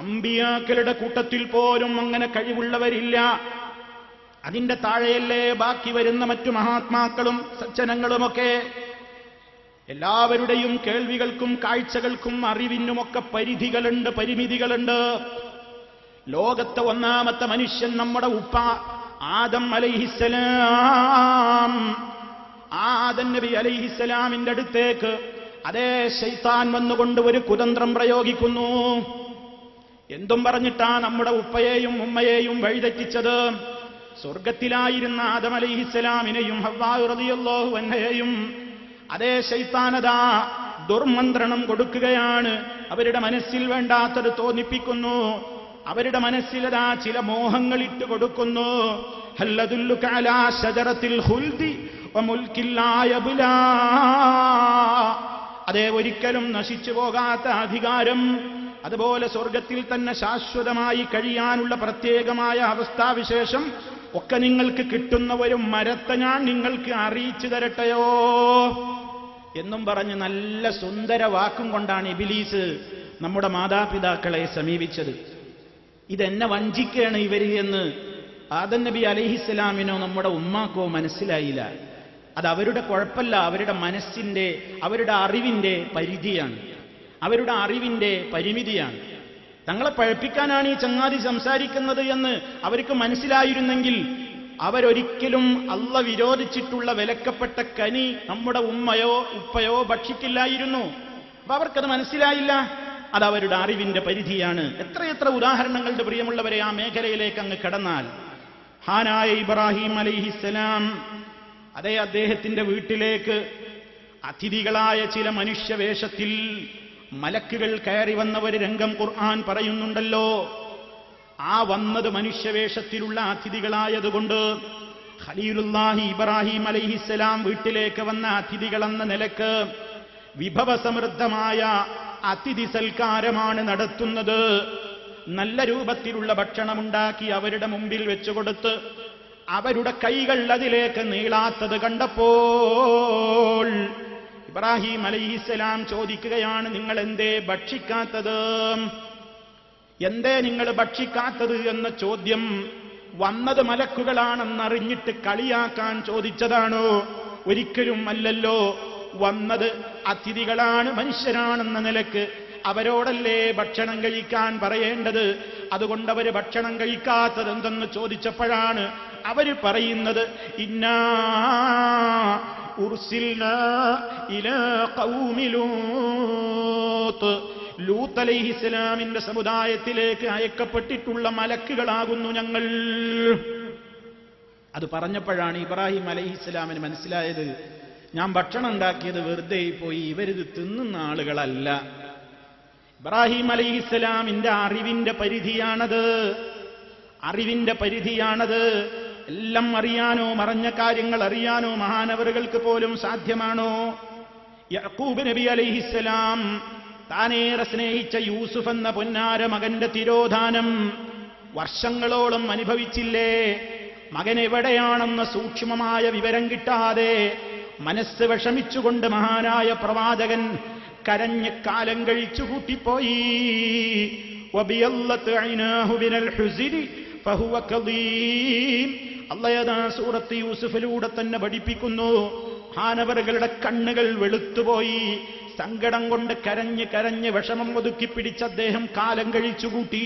അമ്പിയാക്കളുടെ കൂട്ടത്തിൽ പോലും അങ്ങനെ കഴിവുള്ളവരില്ല. അതിന്റെ താഴെയല്ലേ ബാക്കി വരുന്ന മറ്റു മഹാത്മാക്കളും സജ്ജനങ്ങളുമൊക്കെ? എല്ലാവരുടെയും കേൾവികൾക്കും കാഴ്ചകൾക്കും അറിവിനുമൊക്കെ പരിധികളുണ്ട് പരിമിതികളുണ്ട്. ലോകത്തെ ഒന്നാമത്തെ മനുഷ്യൻ നമ്മുടെ ഉപ്പ ആദം അലൈഹിസ്സലാം. ആദം നബി അലൈഹിസ്സലാമിന്റെ അടുത്തേക്ക് അതേ ശൈത്താൻ വന്നുകൊണ്ട് ഒരു കുതന്ത്രം പ്രയോഗിക്കുന്നു. എന്തും പറഞ്ഞിട്ടാ നമ്മുടെ ഉപ്പയെയും ഉമ്മയെയും വഴിതെറ്റിച്ചത്. സ്വർഗത്തിലായിരുന്ന ആദം അലൈഹിസ്സലാമിനെയും ഹവ്വാഹു അന്നയെയും അതേ ശൈത്താനതാ ദുർമന്ത്രണം കൊടുക്കുകയാണ്. അവരുടെ മനസ്സിൽ വേണ്ടാത്തത് തോന്നിപ്പിക്കുന്നു. അവരുടെ മനസ്സിലതാ ചില മോഹങ്ങൾ ഇട്ട് കൊടുക്കുന്നു. അതേ ഒരിക്കലും നശിച്ചു പോകാത്ത അധികാരം അതുപോലെ സ്വർഗത്തിൽ തന്നെ ശാശ്വതമായി കഴിയാനുള്ള പ്രത്യേകമായ അവസ്ഥാവിശേഷം ഒക്കെ നിങ്ങൾക്ക് കിട്ടുന്ന ഒരു മരത്തെ ഞാൻ നിങ്ങൾക്ക് അറിയിച്ചു തരട്ടെയോ? എന്നും പറഞ്ഞ് നല്ല സുന്ദര വാക്കും കൊണ്ടാണ് ഇബിലീസ് നമ്മുടെ മാതാപിതാക്കളെ സമീപിച്ചത്. ഇതെന്നെ വഞ്ചിക്കുകയാണ് ഇവർ എന്ന് ആദൻ നബി അലഹിസ്സലാമിനോ നമ്മുടെ ഉമ്മാക്കോ മനസ്സിലായില്ല. അത് അവരുടെ കുഴപ്പമല്ല അവരുടെ മനസ്സിന്റെ അവരുടെ അറിവിന്റെ പരിധിയാണ്. അവരുടെ അറിവിന്റെ പരിമിതിയാണ്. തങ്ങളെ പഴപ്പിക്കാനാണ് ഈ ചങ്ങാതി സംസാരിക്കുന്നത് എന്ന് അവർക്ക് മനസ്സിലായിരുന്നെങ്കിൽ അവരൊരിക്കലും അല്ല വിരോധിച്ചിട്ടുള്ള വിലക്കപ്പെട്ട കനി നമ്മുടെ ഉമ്മയോ ഉപ്പയോ ഭക്ഷിക്കില്ലായിരുന്നു. അപ്പൊ അവർക്കത് മനസ്സിലായില്ല. അത് അവരുടെ അറിവിന്റെ പരിധിയാണ്. എത്രയെത്ര ഉദാഹരണങ്ങളുടെ പ്രിയമുള്ളവരെ ആ മേഖലയിലേക്ക് അങ്ങ് കടന്നാൽ. ഹാനായ ഇബ്രാഹിം അലൈഹിസ്സലാം അതേ അദ്ദേഹത്തിന്റെ വീട്ടിലേക്ക് അതിഥികളായ ചില മനുഷ്യവേഷത്തിൽ മലക്കുകൾ കയറി വന്ന ഒരു രംഗം ഖുർആൻ പറയുന്നുണ്ടല്ലോ. ആ വന്നത് മനുഷ്യവേഷത്തിലുള്ള അതിഥികളായതുകൊണ്ട് ഖലീലുല്ലാഹി ഇബ്രാഹിം അലൈഹിസ്സലാം വീട്ടിലേക്ക് വന്ന അതിഥികളെന്ന നിലയ്ക്ക് വിഭവസമൃദ്ധമായ അതിഥി സൽക്കാരമാണ് നടത്തുന്നത്. നല്ല രൂപത്തിലുള്ള ഭക്ഷണമുണ്ടാക്കി അവരുടെ മുമ്പിൽ വെച്ചുകൊടുത്ത് അവരുടെ കൈകൾ അതിലേക്ക് നീളാത്തത് കണ്ടപ്പോൾ ഇബ്രാഹിം അലൈഹിസ്സലാം ചോദിക്കുകയാണ് നിങ്ങൾ എന്തേ ഭക്ഷിക്കാത്തത്? എന്തേ നിങ്ങൾ ഭക്ഷിക്കാത്തത്? എന്ന ചോദ്യം വന്നത് മലക്കുകളാണെന്നറിഞ്ഞിട്ട് കളിയാക്കാൻ ചോദിച്ചതാണോ? ഒരിക്കലും അല്ലല്ലോ. വന്നത് അതിഥികളാണ് മനുഷ്യരാണെന്ന നിലയ്ക്ക് അവരോടല്ലേ ഭക്ഷണം കഴിക്കാൻ പറയേണ്ടത്? അതുകൊണ്ട് അവർ ഭക്ഷണം കഴിക്കാത്തത് എന്തെന്ന് ചോദിച്ചപ്പോഴാണ് അവർ പറയുന്നത് ഇന്നാ ഉർസിൽനാ ഇലാ ഖൗമി ലൂത്ത് ലൂത്ത് അലൈഹിസ്സലാമിന്റെ സമുദായത്തിലേക്ക് അയക്കപ്പെട്ടിട്ടുള്ള മലക്കുകളാകുന്നു ഞങ്ങൾ. അത് പറഞ്ഞപ്പോഴാണ് ഇബ്രാഹിം അലൈഹി ഇസ്ലാമിന് മനസ്സിലായത് ഞാൻ ഭക്ഷണം ഉണ്ടാക്കിയത് വെറുതെ പോയി ഇവരിത് തിന്നുന്ന ആളുകളല്ല. ഇബ്രാഹിം അലൈഹി ഇസ്ലാമിന്റെ അറിവിന്റെ പരിധിയാണത്. അറിവിന്റെ പരിധിയാണത്. എല്ലാം അറിയാനോ മറഞ്ഞ കാര്യങ്ങൾ അറിയാനോ മഹാനവറുകൾക്ക് പോലും സാധ്യമാണോ യക്കൂബ് നബി അലൈഹിസ്സലാം താനേറെ സ്നേഹിച്ച യൂസുഫ് എന്ന പൊന്നാര മകന്റെ തിരോധാനം വർഷങ്ങളോളം അനുഭവിച്ചില്ലേ മകൻ എവിടെയാണെന്ന സൂക്ഷ്മമായ വിവരം കിട്ടാതെ മനസ്സ് വിഷമിച്ചുകൊണ്ട് മഹാനായ പ്രവാചകൻ കരഞ്ഞ് കാലം കഴിച്ചു കൂട്ടിപ്പോയി وَبِيَضَّتْ عَيْنَاهُ مِنَ الْحُزْنِ فَهُوَ كَظِيمٌ അള്ളയതാ സൂറത്ത് യൂസുഫിലൂടെ തന്നെ പഠിപ്പിക്കുന്നു? ഹാനവറുകളുടെ കണ്ണുകൾ വെളുത്തുപോയി. സങ്കടം കൊണ്ട് കരഞ്ഞ് കരഞ്ഞ് വിഷമം ഒതുക്കി പിടിച്ച അദ്ദേഹം കാലം കഴിച്ചുകൂട്ടി.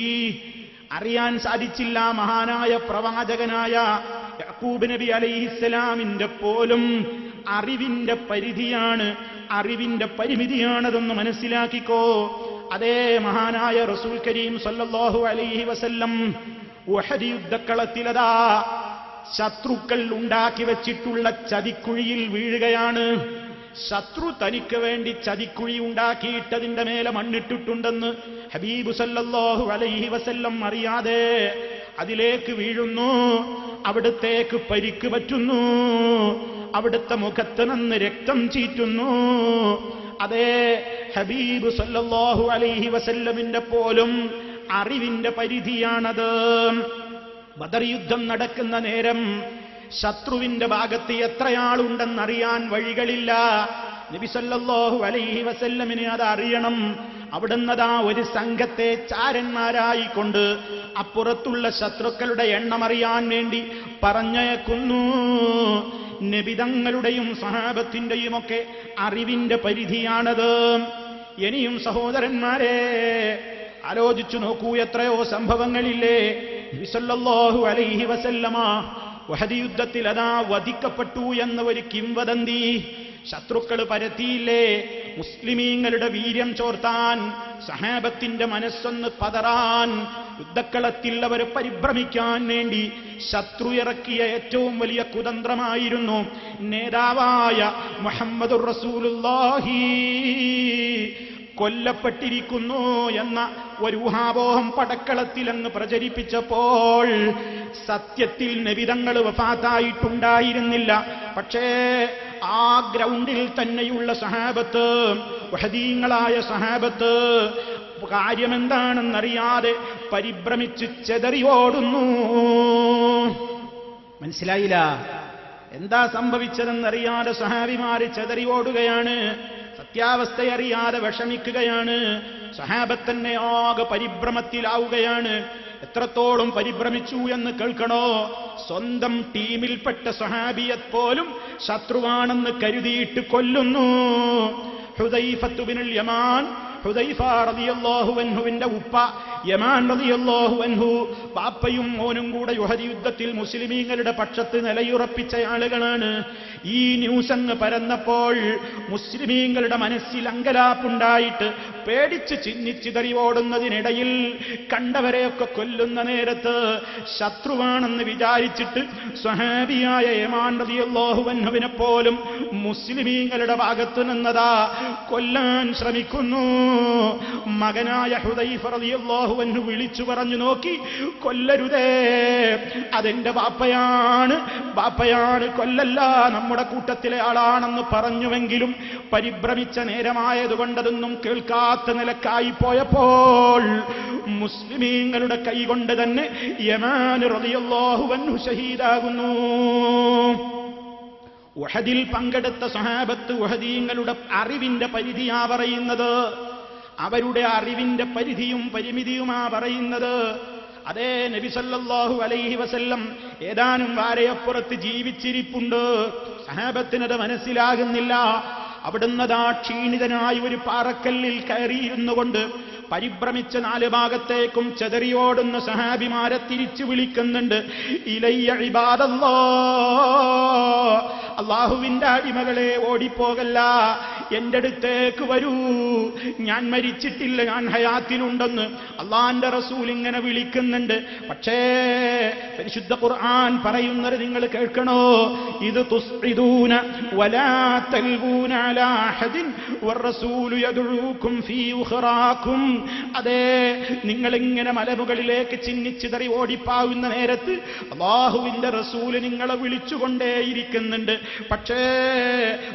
അറിയാൻ സാധിച്ചില്ല മഹാനായ പ്രവാചകനായ യക്കൂബ് നബി അലൈഹിസ്സലാമിന്റെ പോലും അറിവിന്റെ പരിധിയാണ്. അറിവിന്റെ പരിമിതിയാണതെന്ന് മനസ്സിലാക്കിക്കോ. അതേ മഹാനായ റസൂൽ കരീം സല്ലല്ലാഹു അലൈഹി വസല്ലം യുദ്ധക്കളത്തിലതാ ശത്രുക്കൾ ഉണ്ടാക്കി വെച്ചിട്ടുള്ള ചതിക്കുഴിയിൽ വീഴുകയാണ്. ശത്രു തനിക്ക് വേണ്ടി ചതിക്കുഴി ഉണ്ടാക്കിയിട്ടതിന്റെ മേലെ മണ്ണിട്ടിട്ടുണ്ടെന്ന് ഹബീബ് സല്ലല്ലാഹു അലൈഹി വസല്ലം അറിയാതെ അതിലേക്ക് വീഴുന്നു. അവിടുത്തേക്ക് പരിക്ക് പറ്റുന്നു. അവിടുത്തെ മുഖത്ത് നിന്ന് രക്തം ചീറ്റുന്നു. അതേ ഹബീബ് സല്ലല്ലാഹു അലൈഹി വസല്ലമിന്റെ പോലും അറിവിന്റെ പരിധിയാണത്. ബദർ യുദ്ധം നടക്കുന്ന നേരം ശത്രുവിന്റെ ഭാഗത്ത് എത്രയാളുണ്ടെന്നറിയാൻ വഴികളില്ല. നബിസല്ലാഹു അലൈഹി വസല്ലമിന് അത് അറിയണം അവിടുന്നതാ ഒരു സംഘത്തെ ചാരന്മാരായിക്കൊണ്ട് അപ്പുറത്തുള്ള ശത്രുക്കളുടെ എണ്ണമറിയാൻ വേണ്ടി പറഞ്ഞയക്കുന്നു. നബിതങ്ങളുടെയും സഹാബത്തിന്റെയും ഒക്കെ അറിവിന്റെ പരിധിയാണത്. ഇനിയും സഹോദരന്മാരെ ആലോചിച്ചു നോക്കൂ എത്രയോ സംഭവങ്ങളില്ലേ? നബിസല്ലാഹു അലൈഹി വസല്ലമ വഹദി യുദ്ധത്തിൽ അതാ വധിക്കപ്പെട്ടു എന്ന ഒരു കിംവദന്തി. ശത്രുക്കൾ പരത്തിയില്ലേ? മുസ്ലിമീങ്ങളുടെ വീര്യം ചോർത്താൻ സഹാബത്തിന്റെ മനസ്സൊന്ന് പതറാൻ യുദ്ധക്കളത്തിൽ അവർ പരിഭ്രമിക്കാൻ വേണ്ടി ശത്രു ഇറക്കിയ ഏറ്റവും വലിയ കുതന്ത്രമായിരുന്നു നേതാവായ മുഹമ്മദുർ റസൂലുള്ളാഹി. കൊല്ലപ്പെട്ടിരിക്കുന്നു എന്ന ഒരു ഊഹാപോഹം പടക്കളത്തിൽ അങ്ങ് പ്രചരിപ്പിച്ചപ്പോൾ സത്യത്തിൽ നബിതങ്ങൾ വഫാത്തായിട്ടുണ്ടായിരുന്നില്ല. പക്ഷേ ആ ഗ്രൗണ്ടിൽ തന്നെയുള്ള സഹാബത്ത് വഹദീങ്ങളായ സഹാബത്ത് കാര്യമെന്താണെന്നറിയാതെ പരിഭ്രമിച്ച് ചെതറി ഓടുന്നു മനസ്സിലായില്ല? എന്താ സംഭവിച്ചതെന്നറിയാതെ സഹാബിമാര് ചെതറി ഓടുകയാണ് സത്യാവസ്ഥയറിയാതെ വിഷമിക്കുകയാണ്. സഹാബത്തന്നെ ആകെ പരിഭ്രമത്തിലാവുകയാണ്. എത്രത്തോളം പരിഭ്രമിച്ചു എന്ന് കേൾക്കണോ? സ്വന്തം ടീമിൽപ്പെട്ട സഹാബിയത് പോലും ശത്രുവാണെന്ന് കരുതിയിട്ട് കൊല്ലുന്നു. ഹുദൈഫത്തുബിനുൽ യമാൻ ഹുദൈഫ ഉപ്പ യമാൻ റളിയല്ലാഹു അൻഹു പാപ്പയും മോനും കൂടെ യുഹദി യുദ്ധത്തിൽ മുസ്ലിമീങ്ങളുടെ പക്ഷത്ത് നിലയുറപ്പിച്ച ആളുകളാണ്. ഈ ന്യൂസ് അങ്ങ് പരന്നപ്പോൾ മുസ്ലിമീങ്ങളുടെ മനസ്സിൽ അങ്കലാപ്പുണ്ടായിട്ട് പേടിച്ച് ചിന്നിച്ചിതറി ഓടുന്നതിനിടയിൽ കണ്ടവരെയൊക്കെ കൊല്ലുന്ന നേരത്ത് ശത്രുവാണെന്ന് വിചാരിച്ചിട്ട് സ്വഹാബിയായ യമാൻ റളിയല്ലാഹു അൻഹുവിനെ പോലും മുസ്ലിമീങ്ങളുടെ ഭാഗത്തു നിന്നതാ കൊല്ലാൻ ശ്രമിക്കുന്നു. മകനായ ഹുദൈഫ റളിയല്ലാഹു അൻഹു വിളിച്ചു പറഞ്ഞു നോക്കി കൊല്ലരുതേ അതെന്റെ ബാപ്പയാണ് ബാപ്പയാണ് കൊല്ലല്ല നമ്മുടെ കൂട്ടത്തിലെ ആളാണെന്ന് പറഞ്ഞുവെങ്കിലും പരിഭ്രമിച്ച നേരമായതുകൊണ്ടതൊന്നും കേൾക്കാത്ത നിലക്കായി പോയപ്പോൾ മുസ്ലിമീങ്ങളുടെ കൈകൊണ്ട് തന്നെ യമാൻ ഷഹീദാകുന്നു. ഉഹദിൽ പങ്കെടുത്ത സഹാബത്ത് ഉഹദീങ്ങളുടെ അറിവിന്റെ പരിധിയാ പറയുന്നത് അവരുടെ അറിവിന്റെ പരിധിയും പരിമിതിയുമാ പറയുന്നത്. അതേ നബിസല്ലാഹു അലൈഹി വസല്ലം ഏതാനും വാരയപ്പുറത്ത് ജീവിച്ചിരിപ്പുണ്ട്. സഹാബത്തിനത് മനസ്സിലാകുന്നില്ല. അവിടുന്നതാ ക്ഷീണിതനായി ഒരു പാറക്കല്ലിൽ കയറിയിരുന്നുകൊണ്ട് പരിഭ്രമിച്ച നാല് ഭാഗത്തേക്കും ചെതറിയോടുന്ന സഹാബിമാരെ തിരിച്ചു വിളിക്കുന്നുണ്ട്. ഇലയ്യ ഇബാദല്ലോ. അള്ളാഹുവിന്റെ അടിമകളെ ഓടിപ്പോകല്ല. എന്റെ അടുത്തേക്ക് വരൂ. ഞാൻ മരിച്ചിട്ടില്ല ഞാൻ ഹയാത്തിലുണ്ടെന്ന് അള്ളാന്റെ റസൂൽ ഇങ്ങനെ വിളിക്കുന്നുണ്ട്. പക്ഷേ പരിശുദ്ധ ഖുർആൻ പറയുന്നത് നിങ്ങൾ കേൾക്കണോ? ഇത് തുസ്ഇദൂന വലാ തൽബൂന വറസൂലു യദ്ഉക്കും ഫീ ഉഖറാക്കും അതെ നിങ്ങളിങ്ങനെ മലമുകളിലേക്ക് ചിന്നിച്ചിതറി ഓടിപ്പാവുന്ന നേരത്ത് അള്ളാഹുവിന്റെ റസൂൽ നിങ്ങളെ വിളിച്ചുകൊണ്ടേയിരിക്കുന്നുണ്ട്. പക്ഷേ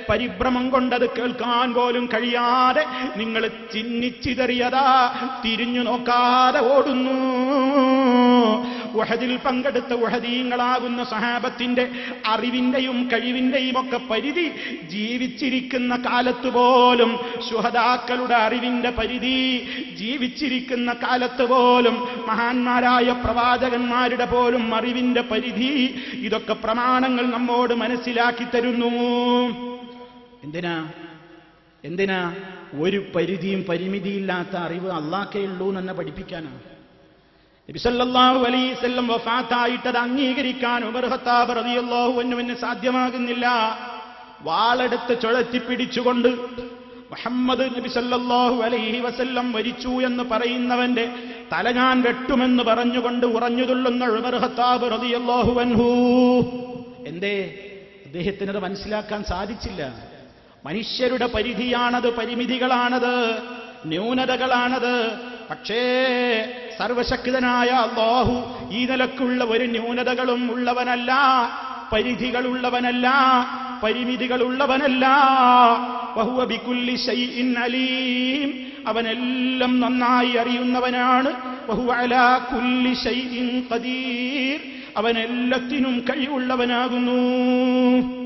പരിഭ്രമം കൊണ്ടത് കേൾക്കാൻ പോലും കഴിയാതെ നിങ്ങൾ ചിന്നിച്ചിതറിയതാ തിരിഞ്ഞു നോക്കാതെ ഓടുന്നു. ഉഹദിൽ പങ്കെടുത്ത ഉഹദീങ്ങളാകുന്ന സഹാബത്തിന്റെ അറിവിന്റെയും കഴിവിന്റെയും ഒക്കെ പരിധി ജീവിച്ചിരിക്കുന്ന കാലത്ത് പോലും ശുഹദാക്കളുടെ അറിവിന്റെ പരിധി ജീവിച്ചിരിക്കുന്ന കാലത്ത് പോലും മഹാന്മാരായ പ്രവാചകന്മാരുടെ പോലും അറിവിന്റെ പരിധി ഇതൊക്കെ പ്രമാണങ്ങൾ നമ്മോട് മനസ്സിലാക്കി തരുന്നു. എന്തിനാ? എന്തിനാ? ഒരു പരിധിയും പരിമിതിയില്ലാത്ത അറിവ് അള്ളാഹ്ക്കേ ഉള്ളൂ എന്നെ പഠിപ്പിക്കാനാണ്. നബിസല്ലാഹു വഫാത്തായിട്ട് വഫാത്തായിട്ടത് അംഗീകരിക്കാൻ ഉമർ ഖത്താബ് റളിയല്ലാഹു അൻഹുവിന് സാധ്യമാകുന്നില്ല. വാളെടുത്ത് ചുഴത്തി പിടിച്ചുകൊണ്ട് മുഹമ്മദ് നബി അലൈഹി വസല്ലം മരിച്ചു എന്ന് പറയുന്നവന്റെ തല ഞാൻ വെട്ടുമെന്ന് പറഞ്ഞുകൊണ്ട് ഉറഞ്ഞുതുള്ളുന്ന ഉമർ ഖത്താബ് റളിയല്ലാഹു അൻഹു. എന്തേ? അദ്ദേഹത്തിനത് മനസ്സിലാക്കാൻ സാധിച്ചില്ല. മനുഷ്യരുടെ പരിധിയാണത് പരിമിതികളാണത് ന്യൂനതകളാണത്. പക്ഷേ സർവശക്തനായ അള്ളാഹു ഈ നിലക്കുള്ള ഒരു ന്യൂനതകളും ഉള്ളവനല്ല പരിധികളുള്ളവനല്ല പരിമിതികളുള്ളവനല്ല. വഹുവ ബികുല്ലി ശൈഇൻ അലീം. അവനെല്ലാം നന്നായി അറിയുന്നവനാണ്. വഹുവ അലാ കുല്ലി ശൈഇൻ ഖദീർ. കഴിവുള്ളവനാകുന്നു.